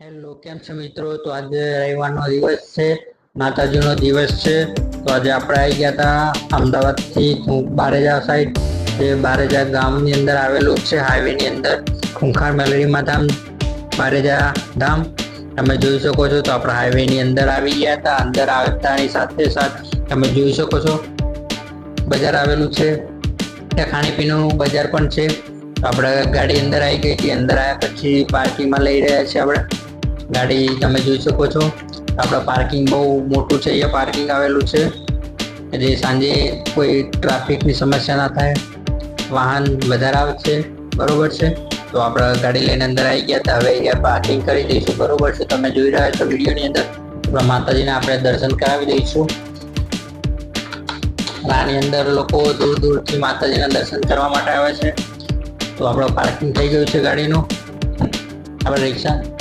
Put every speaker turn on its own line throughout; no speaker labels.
Hello કેમ છે મિત્રો? તો આજે રવિવારનો દિવસ છે, માતાજીનો દિવસ છે. તો આજે આપણે આવી ગયા હતા અમદાવાદથી બારેજા સાઈડ જે બારેજા ગામની અંદર આવેલું છે હાઈવેની અંદર, ખૂંખાર મેલડીમાં ધામ, બારેજા ધામ. તમે જોઈ શકો છો, તો આપણે હાઈવેની અંદર આવી ગયા હતા અંદર આવતાની સાથે સાથે તમે જોઈ શકો છો, બજાર આવેલું છે. ત્યાં ખાણીપીણીનું બજાર પણ છે. આપણે ગાડી અંદર આવી ગઈ હતી, અંદર આવ્યા પછી પાર્કિંગમાં લઈ રહ્યા છીએ આપણે. ગાડી તમે જોઈ શકો છો. આપણા પાર્કિંગ બહુ મોટું છે. અહીંયા પાર્કિંગ આવેલું છે. જે સાંજે કોઈ ટ્રાફિકની સમસ્યા ના થાય. વાહન વધારે આવે છે. બરોબર છે. તો આપણે ગાડી લઈને અંદર આવી ગયા હતા. હવે અહીંયા પાર્કિંગ કરી દઈશું. બરોબર છે. તમે જોઈ રહ્યા છો વિડીયોની અંદર. આપણા માતાજીને આપણે દર્શન કરાવી દઈશું. આની અંદર લોકો દૂર દૂરથી માતાજીના દર્શન કરવા માટે આવે છે. તો આપણો પાર્કિંગ થઈ ગયું છે ગાડીનું. આપણે રિક્ષા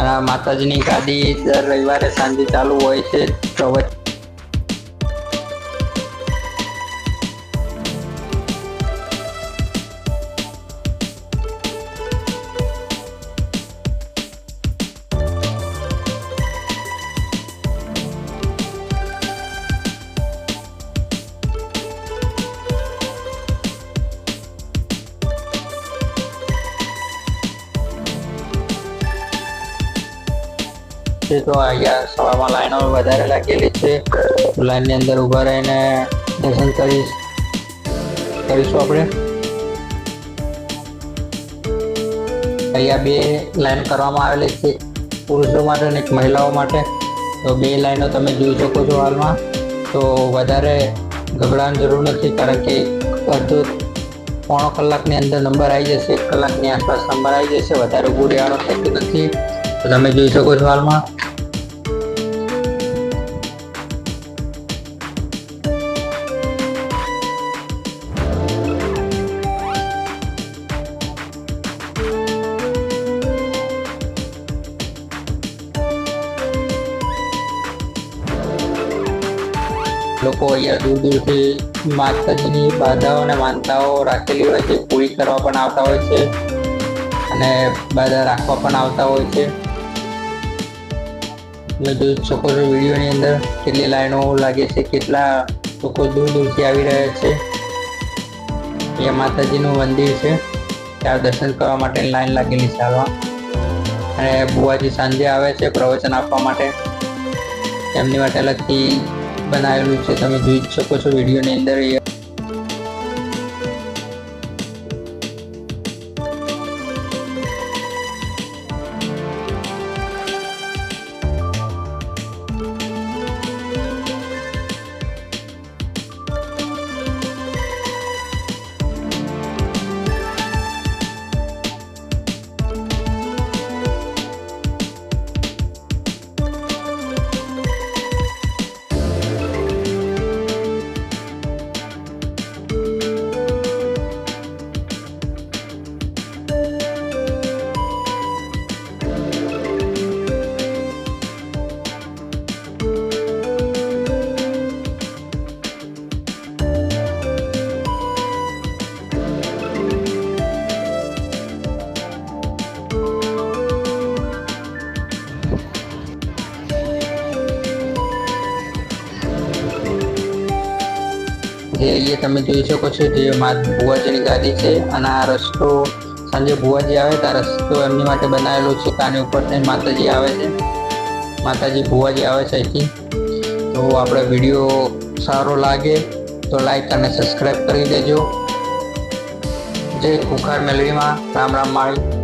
માતાજીની ગાડી દર રવિવારે સાંજે ચાલુ હોય છે. પ્રવચ છે તો અહીંયા સવારમાં લાઈનો વધારે લાગેલી છે. લાઈનની અંદર ઊભા રહીને દર્શન કરીશ કરીશું આપણે. અહીંયા બે લાઈન કરવામાં આવેલી છે પુરુષો માટે અને મહિલાઓ માટે. તો બે લાઈનો તમે જોઈ શકો છો હાલમાં. તો વધારે ગભરાવાની જરૂર નથી કારણ કે અડધો પોણો કલાકની અંદર નંબર આવી જશે. એક કલાકની આસપાસ નંબર આવી જશે. વધારે ઉભું રહેવાનું થતું નથી. તો તમે જોઈ શકો છો હાલમાં. લોકો અહીંયા દૂર દૂરથી માતાજીની બાધાઓ અને માનતાઓ રાખેલી હોય છે, પૂરી કરવા પણ આવતા હોય છે અને બાધા રાખવા પણ આવતા હોય છે. તમે જોઈ શકો છો વિડીયોની અંદર કેટલી લાઈનો લાગે છે, કેટલા લોકો દૂર દૂરથી આવી રહ્યા છે. અહીંયા માતાજીનું મંદિર છે, ત્યાં દર્શન કરવા માટે લાઈન લાગેલી છે હાલમાં. અને બુવાજી સાંજે આવે છે પ્રવચન આપવા માટે. એમની માટે અલગથી બનાવેલું છે. તમે જોઈ શકો છો વિડીયોની અંદર. જે અહીંયા તમે જોઈ શકો છો જે ભુવાજીની ગાદી છે અને આ રસ્તો સાંજે ભુવાજી આવે તો રસ્તો એમની માટે બનાવેલો છે કાની ઉપર થઈને માતાજી આવે છે. માતાજી ભુવાજી આવે છે અહીંથી. તો આપણે વીડિયો સારો લાગે તો લાઈક અને સબસ્ક્રાઈબ કરી દેજો. જય ખુખાર મેલવીમાં રામ રામ માળી.